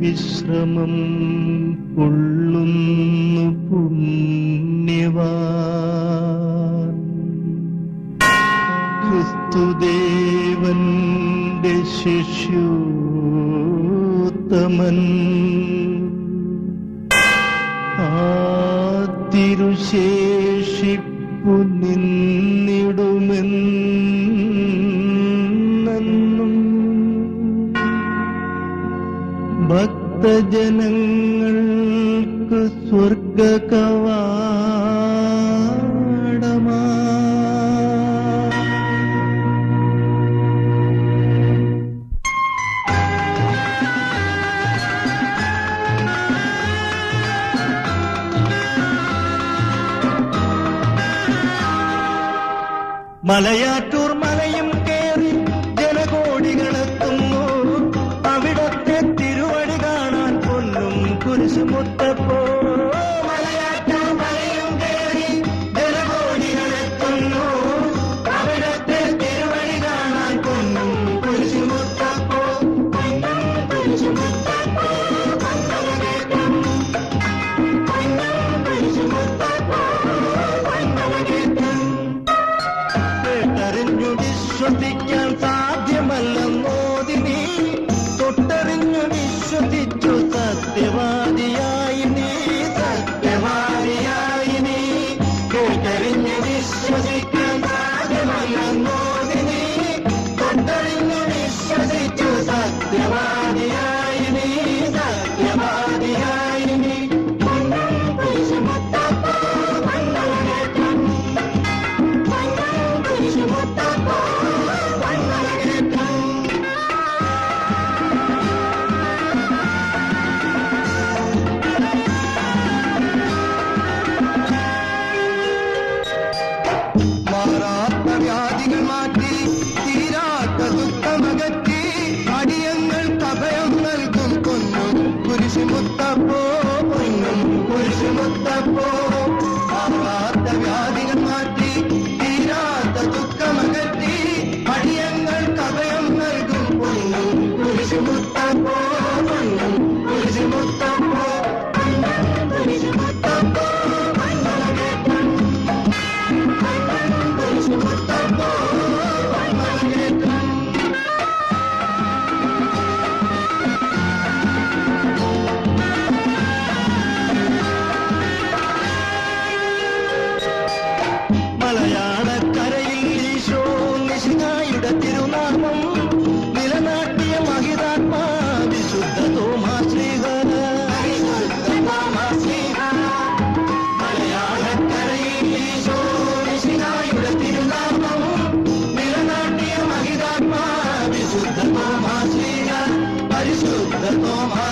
വിശ്രമം കൊള്ളുന്നു പുണ്യവാ ക്രിസ്തുദേവന്റെ ശിഷ്യൂത്തമൻ. ആ തിരുശേഷിപ്പു നിന്നിടുമെന്ന് ജനങ്ങൾക്ക് സ്വർഗ മലയാറ്റൂർ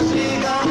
శ్రీరామ